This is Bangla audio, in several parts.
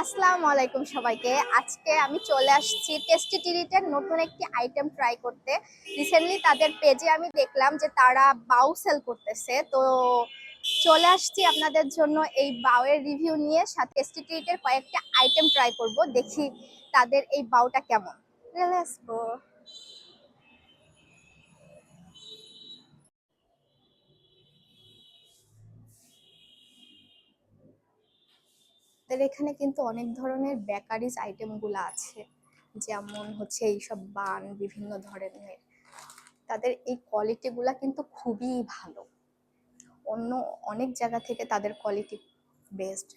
আসসালামু আলাইকুম সবাইকে। আজকে আমি চলে আসছি টেস্টি টিরিটের নতুন একটি আইটেম ট্রাই করতে। রিসেন্টলি তাদের পেজে আমি দেখলাম যে তারা বাউ সেল করতেছে। তো চলে আসছি আপনাদের জন্য এই বাউয়ের রিভিউ নিয়ে। সাথে টেস্টি টিরিটের কয়েকটা আইটেম ট্রাই করব। দেখি তাদের এই বাউটা কেমন। তাদের এখানে কিন্তু অনেক ধরনের বেকারিজ আইটেমগুলো আছে। যেমন হচ্ছে এইসব বান, বিভিন্ন ধরনের। তাদের এই কোয়ালিটিগুলা কিন্তু খুবই ভালো। অন্য অনেক জায়গা থেকে তাদের কোয়ালিটি বেস্ট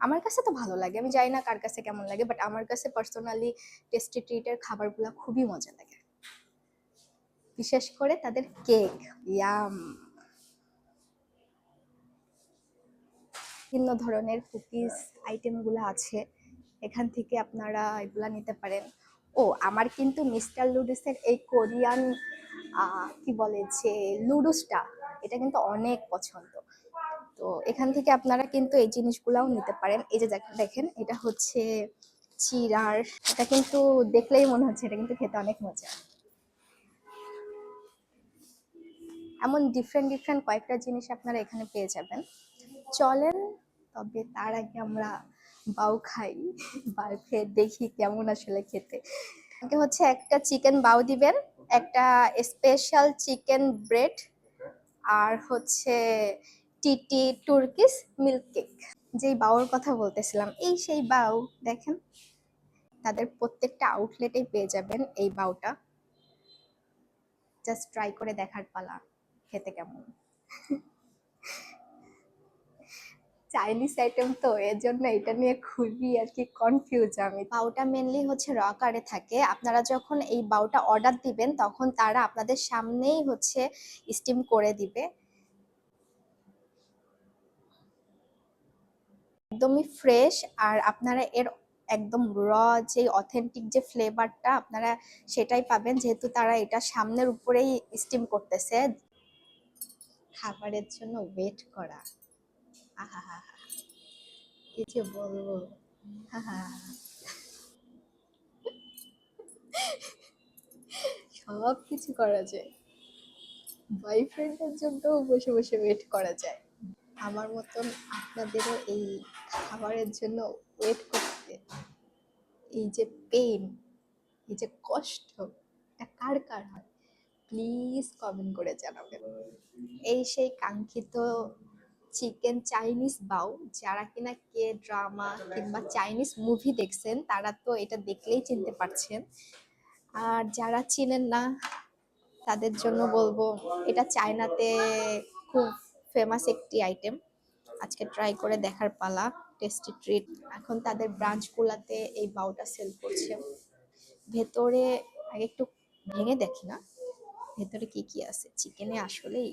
আমার কাছে তো ভালো লাগে, আমি জানি না কার কাছে কেমন লাগে বাট আমার কাছে পার্সোনালি টেস্টি ট্রিটের খাবারগুলো খুবই মজা লাগে। বিশেষ করে তাদের কেক ইয়াম বিভিন্ন ধরনের কুকিজ আইটেমগুলো আছে, এখান থেকে আপনারা এগুলা নিতে পারেন। ও, আমার কিন্তু মিস্টার লুডুসের এই কোরিয়ান কি বলে যে লুডুসটা, এটা কিন্তু অনেক পছন্দ। তো এখান থেকে আপনারা কিন্তু এই জিনিসগুলাও নিতে পারেন। এই যে দেখেন, এটা হচ্ছে চিরার, এটা কিন্তু দেখলেই মনে হচ্ছে, এটা কিন্তু খেতে অনেক মজা। এমন ডিফারেন্ট ডিফারেন্ট কয়েকটা জিনিস আপনারা এখানে পেয়ে যাবেন। চলেন তবে তার আগে আমরা বাউ খাই বাউ খেয়ে দেখি কেমন আসলে খেতে। আমাকে হচ্ছে একটা চিকেন বাউ দিবেন, একটা স্পেশাল চিকেন ব্রেড আর হচ্ছে টিটি তুর্কিস মিল্ক কেক যেই বাউর কথা বলতেছিলাম, এই সেই বাউ দেখেন, তাদের প্রত্যেকটা আউটলেটেই পেয়ে যাবেন এই বাউটা জাস্ট ট্রাই করে দেখার পালা, খেতে কেমন। চাইনিজ আইটেম তো এর জন্য এটা নিয়ে খুবই আর কি কনফিউজ আমি। বাউটা মেনলি হচ্ছে র আকারে থাকে। আপনারা যখন এই বাউটা অর্ডার দিবেন, তখন তারা আপনাদের সামনেই হচ্ছে স্টিম করে দিবে। একদমই ফ্রেশ আর আপনারা এর একদম র যে অথেন্টিক যে ফ্লেভারটা আপনারা সেটাই পাবেন। যেহেতু তারা এটা সামনের উপরেই স্টিম করতেছে। খাবারের জন্য ওয়েট করা। কি যে বলব? সব কিছু করা যায়। বয়ফ্রেন্ডের জন্য বসে বসে ওয়েট করা যায়। আমার মতন আপনাদেরও এই খাবারের জন্য ওয়েট করতে। এই যে পেন এই যে কষ্ট, এটা কার কার হয়? প্লিজ কমেন্ট করে জানাবেন। এই সেই কাঙ্ক্ষিত চিকেন চাইনিজ বাউ, যারা কিনা কে ড্রামা কিংবা চাইনিজ মুভি দেখছেন, তারা তো এটা দেখলেই চিনতে পারছেন। আর যারা চিনেন না, তাদের জন্য বলব, এটা চায়নাতে খুব ফেমাস একটি আইটেম আজকে ট্রাই করে দেখার পালা টেস্টি ট্রিট এখন তাদের ব্রাঞ্চগুলাতে এই বাউটা সেল করছে। ভেতরে আগে একটু ভেঙে দেখি না। ভেতরে কি কি আছে? চিকেনে আসলেই।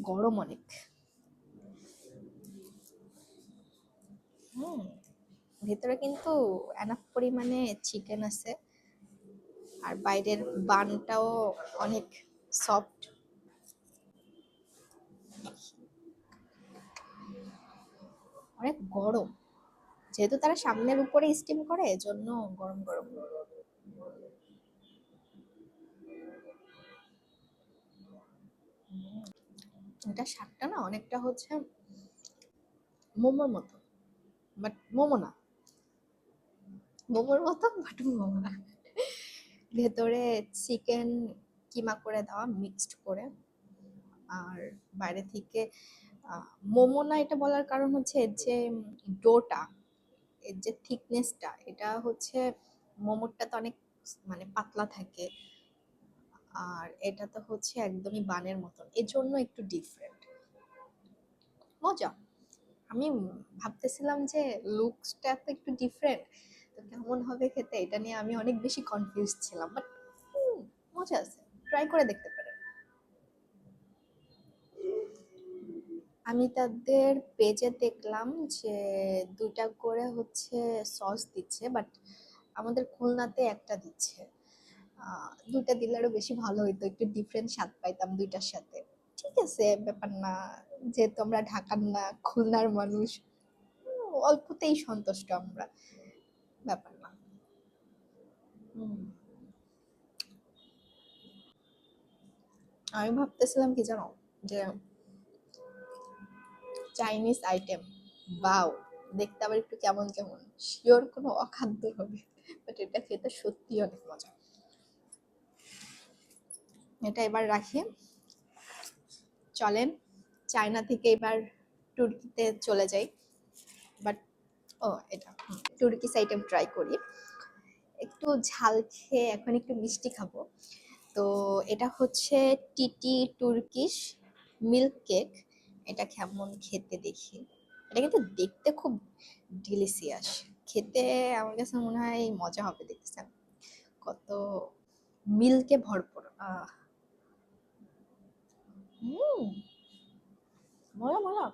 গরম অনেক। হুম, ভেতরে কিন্তু এনাফ পরিমাণে চিকেন আছে। আর বাইরের বানটাও অনেক সফট অনেক গরম। যেহেতু তারা সামনের উপরে স্টিম করে, এজন্য গরম গরম। এটা স্বাদটা না অনেকটা হচ্ছে মোমোর মতো বাট মোমো না। মোমোর মতো বাট মোমো না। ভেতরে চিকেন কিমা করে দেওয়া মিক্সড করে। আর বাইরে থেকে মোমো না এটা বলার কারণ হচ্ছে এর যে ডোটা, এর যে থিকনেসটা এটা হচ্ছে মোমোরটা তো অনেক মানে পাতলা থাকে। আর এটা তো হচ্ছে একদমই বানের মতন। এর জন্য একটু ডিফারেন্ট মজা। আমি ভাবতেছিলাম যে লুকসটা তো একটু ডিফারেন্ট তো কেমন হবে খেতে এটা নিয়ে আমি অনেক বেশি কনফিউজ ছিলাম। বাট মজা আছে। ট্রাই করে দেখতে পারেন। আমি তাদের পেজে দেখলাম যে দুটা করে হচ্ছে সস দিচ্ছে বাট আমাদের খুলনাতে একটা দিচ্ছে। দুইটা দিলে আরও বেশি ভালো হইতো, একটু ডিফারেন্ট স্বাদ পাইতাম দুইটার সাথে। ঠিক আছে, ব্যাপার না, যেহেতু আমরা ঢাকার না, খুলনার মানুষ, অল্পতেই সন্তুষ্ট আমরা, ব্যাপার না। আমি ভাবতেছিলাম কি জানো, যে চাইনিজ আইটেম বাও, দেখতে আবার একটু কেমন কেমন শিওর কোনো অখাদ্য হবে বাট এটা খেতে সত্যি অনেক মজা। এটা এবার রাখি। চলেন, চায়না থেকে এবার তুর্কিতে চলে যাই। বাট ও, এটা তুর্কিস আইটেম ট্রাই করি। একটু ঝাল খেয়ে এখন একটু মিষ্টি খাব। তো এটা হচ্ছে টিটি তুর্কিশ মিল্ক কেক। এটা কেমন খেতে দেখি। এটা কিন্তু দেখতে খুব ডিলিশিয়াস খেতে আমার কাছে মনে হয় মজা হবে দেখতেছেন। কত মিল্কে ভরপুর, আহ হুম মজা মজা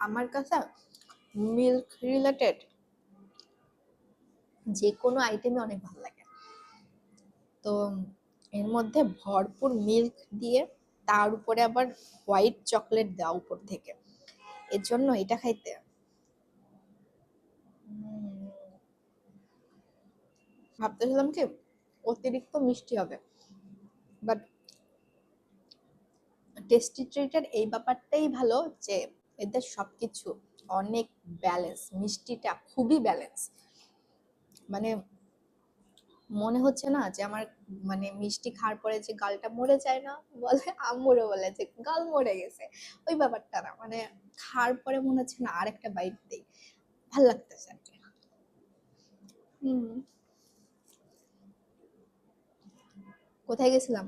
আমার কাছে মিল্ক রিলেটেড যে কোনো আইটেমই অনেক ভালো লাগে। তো এর মধ্যে ভরপুর মিল্ক দিয়ে তার উপরে আবার হোয়াইট চকলেট দেওয়া উপর থেকে। এর জন্য এটা খাইতে ভাবতেছিলাম কি অতিরিক্ত মিষ্টি হবে। বাট টেস্টি ট্রিটের এই ব্যাপারটাই ভালো যে এদের সবকিছু অনেক ব্যালেন্স মিষ্টিটা খুবই ব্যালেন্স মানে মনে হচ্ছে না যে আমার মানে মিষ্টি খাওয়ার পরে যে গালটা মরে যায় না? বলে আম্মুরও বলে যে গাল মরে গেছে। ওই ব্যাপারটা না মানে খাওয়ার পরে মনে হচ্ছে না আরেকটা বাইট দিই। ভালো লাগতেছে আর কি। হুম। কোথায় গেছিলাম?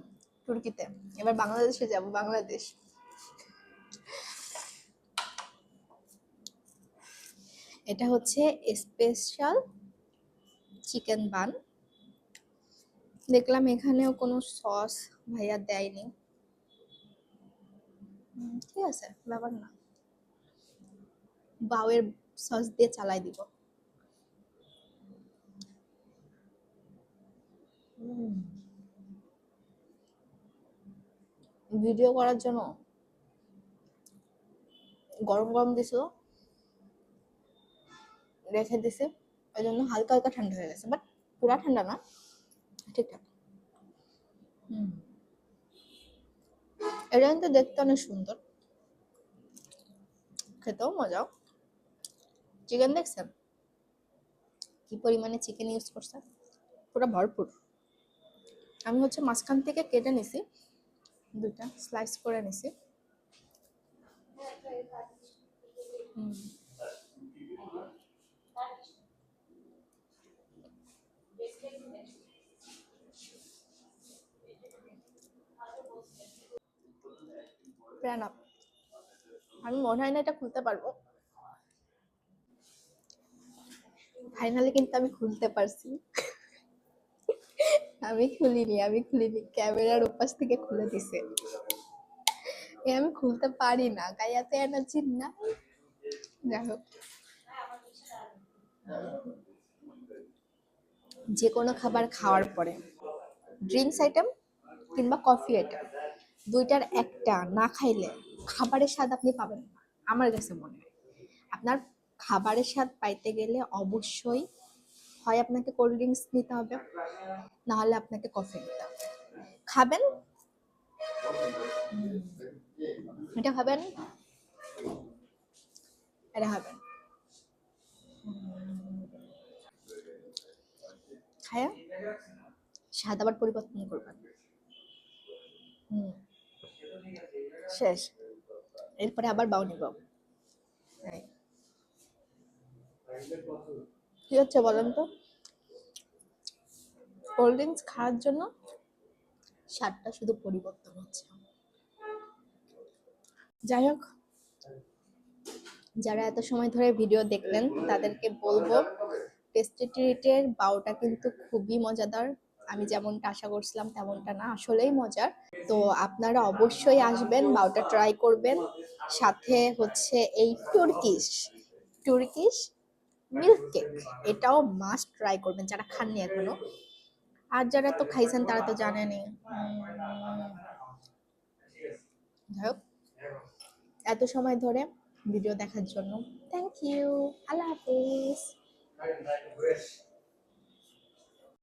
তুর্কিতে। এবার বাংলাদেশে যাব, বাংলাদেশ। এটা হচ্ছে স্পেশাল চিকেন বান দেখলাম এখানেও কোনো সস ভাইয়া দেয়নি। ঠিক আছে, ব্যাপার না। বাউয়ের সস দিয়ে চালাই দিব। ভিডিও করার জন্য গরম গরম দিছিল। রেখে দিছে। ওই জন্য হালকা হালকা ঠান্ডা হয়ে গেছে। বাট পুরা ঠান্ডা না। ঠিকঠাক। হুম। এটা কিন্তু দেখতে অনেক সুন্দর। খেতেও মজা চিকেন দেখছেন? কি পরিমাণে চিকেন ইউজ করছে? পুরো ভরপুর। আমি হচ্ছে মাঝখান থেকে কেটে নিছি। দুইটা স্লাইস করে নিছি। আমি মনে হয় না এটা খুলতে পারব। ফাইনালি কিন্তু আমি খুলতে পারছি। আমি খুলিনি আমি খুলিনি। ক্যামেরার উপাস থেকে খুলে দিছে। এ আমি খুলতে পারি না, গাইয়াতে এনার্জি না। যাই হোক। যে কোনো খাবার খাওয়ার পরে। ড্রিঙ্কস আইটেম কিংবা কফি আইটেম, দুইটার একটা না খাইলে খাবারের স্বাদ আপনি পাবেন না। আমার কাছে মনে হয়। আপনার খাবারের স্বাদ পাইতে গেলে অবশ্যই হয় আপনাকে কোল্ড ড্রিঙ্কস নিতে হবে না হলে আপনাকে কফি নিতে হবে। খাবেন? এটা খাবেন? এটা খাবেন। খায়া? স্বাদ আবার পরিবর্তন করবেন। হুম। শেষ। এরপরে আবার বাউ নিব। কি হচ্ছে বলেন তো? কোল্ড ড্রিঙ্কস খাওয়ার জন্য স্বাদটা শুধু পরিবর্তন হচ্ছে। যাই হোক, যারা এত সময় ধরে ভিডিও দেখলেন, তাদেরকে বলব টেস্টি ট্রিটের বাউটা কিন্তু খুবই মজাদার। আমি যেমনটা আশা করছিলাম, তেমনটা না, আসলেই মজার। তো আপনারা অবশ্যই আসবেন, বাউটা ট্রাই করবেন। সাথে হচ্ছে এই তুর্কিশ তুর্কিশ মিল্ক কেক এটাও মাস্ট ট্রাই করবেন যারা খাননি এখনও। আর যারা তো খাইছেন তারা তো জানেনি যাই হোক, এত সময় ধরে ভিডিও দেখার জন্য থ্যাংক ইউ আল্লাহ হাফিজ।